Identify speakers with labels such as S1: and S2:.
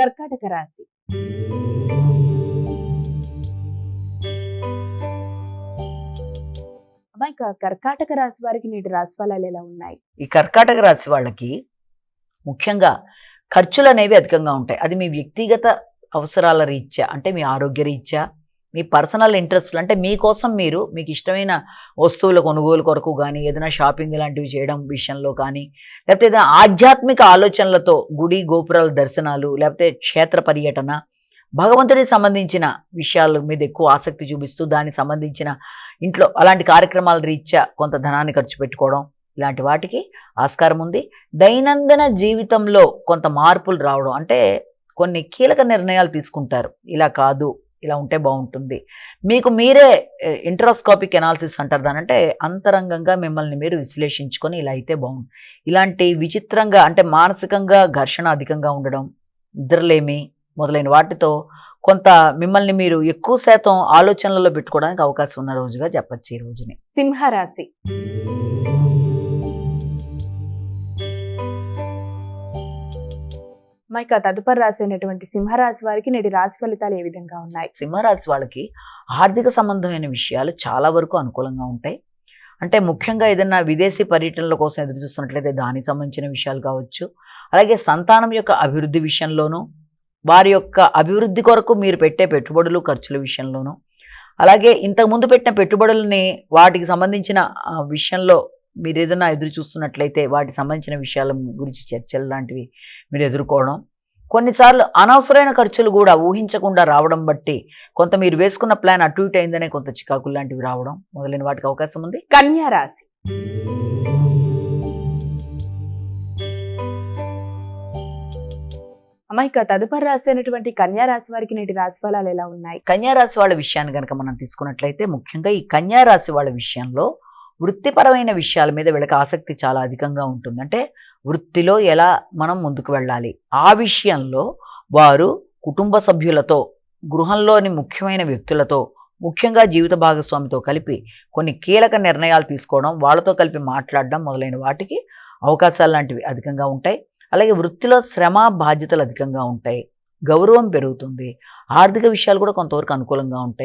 S1: కర్కాటక రాశి. అమ్మాయి కర్కాటక రాశి వారికి నేటి రాశి ఫలాలు ఎలా ఉన్నాయి?
S2: ఈ కర్కాటక రాశి వాళ్ళకి ముఖ్యంగా ఖర్చులు అనేవి అధికంగా ఉంటాయి. అది మీ వ్యక్తిగత అవసరాల రీత్యా అంటే మీ ఆరోగ్య రీత్యా మీ పర్సనల్ ఇంట్రెస్ట్లు అంటే మీకోసం మీరు మీకు ఇష్టమైన వస్తువుల కొనుగోలు కొరకు కానీ ఏదైనా షాపింగ్ లాంటివి చేయడం విషయంలో కానీ లేకపోతే ఏదైనా ఆధ్యాత్మిక ఆలోచనలతో గుడి గోపురాల దర్శనాలు లేకపోతే క్షేత్ర పర్యటన భగవంతుడికి సంబంధించిన విషయాల మీద ఎక్కువ ఆసక్తి చూపిస్తూ దానికి సంబంధించిన ఇంట్లో అలాంటి కార్యక్రమాల రీత్యా కొంత ధనాన్ని ఖర్చు పెట్టుకోవడం ఇలాంటి వాటికి ఆస్కారం ఉంది. దైనందిన జీవితంలో కొంత మార్పులు రావడం అంటే కొన్ని కీలక నిర్ణయాలు తీసుకుంటారు. ఇలా కాదు ఇలా ఉంటే బాగుంటుంది. మీకు మీరే ఇంట్రాస్కోపిక్ ఎనాలిసిస్ అంటారు దాని అంటే అంతరంగంగా మిమ్మల్ని మీరు విశ్లేషించుకొని ఇలా అయితే బాగుంది ఇలాంటి విచిత్రంగా అంటే మానసికంగా ఘర్షణ అధికంగా ఉండడం నిద్రలేమి మొదలైన వాటితో కొంత మిమ్మల్ని మీరు ఎక్కువ శాతం ఆలోచనలలో పెట్టుకోవడానికి అవకాశం ఉన్న రోజుగా చెప్పచ్చు ఈ రోజుని.
S1: సింహరాశి. ఇక తదుపరి రాశి అయినటువంటి సింహరాశి వారికి నేటి రాశి ఫలితాలు ఏ విధంగా ఉన్నాయి?
S2: సింహరాశి వాళ్ళకి ఆర్థిక సంబంధమైన విషయాలు చాలా వరకు అనుకూలంగా ఉంటాయి. అంటే ముఖ్యంగా ఏదైనా విదేశీ పర్యటనల కోసం ఎదురు చూస్తున్నట్లయితే దానికి సంబంధించిన విషయాలు కావచ్చు. అలాగే సంతానం యొక్క అభివృద్ధి విషయంలోనూ వారి యొక్క అభివృద్ధి కొరకు మీరు పెట్టే పెట్టుబడులు ఖర్చుల విషయంలోనూ అలాగే ఇంతకుముందు పెట్టిన పెట్టుబడులని వాటికి సంబంధించిన విషయంలో మీరు ఏదైనా ఎదురు చూస్తున్నట్లయితే వాటికి సంబంధించిన విషయాల గురించి చర్చలు లాంటివి మీరు ఎదుర్కోవడం. కొన్నిసార్లు అనవసరమైన ఖర్చులు కూడా ఊహించకుండా రావడం బట్టి కొంత మీరు వేసుకున్న ప్లాన్ అటు ఇటు అయిందనే కొంత చికాకులు లాంటివి రావడం మొదలైన వాటికి అవకాశం ఉంది.
S1: కన్యా రాశి. అమ్మాయి తదుపరి రాశి అయినటువంటి కన్యా రాశి వారికి నేటి రాశి ఫలాలు ఎలా ఉన్నాయి?
S2: కన్యా రాశి వాళ్ళ విషయాన్ని కనుక మనం తీసుకున్నట్లయితే ముఖ్యంగా ఈ కన్యా రాశి వాళ్ళ విషయంలో వృత్తిపరమైన విషయాల మీద వీళ్ళకి ఆసక్తి చాలా అధికంగా ఉంటుంది. అంటే వృత్తిలో ఎలా మనం ముందుకు వెళ్ళాలి? ఆ విషయంలో వారు కుటుంబ సభ్యులతో గృహంలోని ముఖ్యమైన వ్యక్తులతో ముఖ్యంగా జీవిత భాగస్వామితో కలిపి కొన్ని కీలక నిర్ణయాలు తీసుకోవడం వాళ్ళతో కలిపి మాట్లాడడం మొదలైన వాటికి అవకాశాలు లాంటివి అధికంగా ఉంటాయి. అలాగే వృత్తిలో శ్రమ బాధ్యతలు అధికంగా ఉంటాయి. గౌరవం పెరుగుతుంది. ఆర్థిక విషయాలు కూడా కొంతవరకు అనుకూలంగా ఉంటాయి.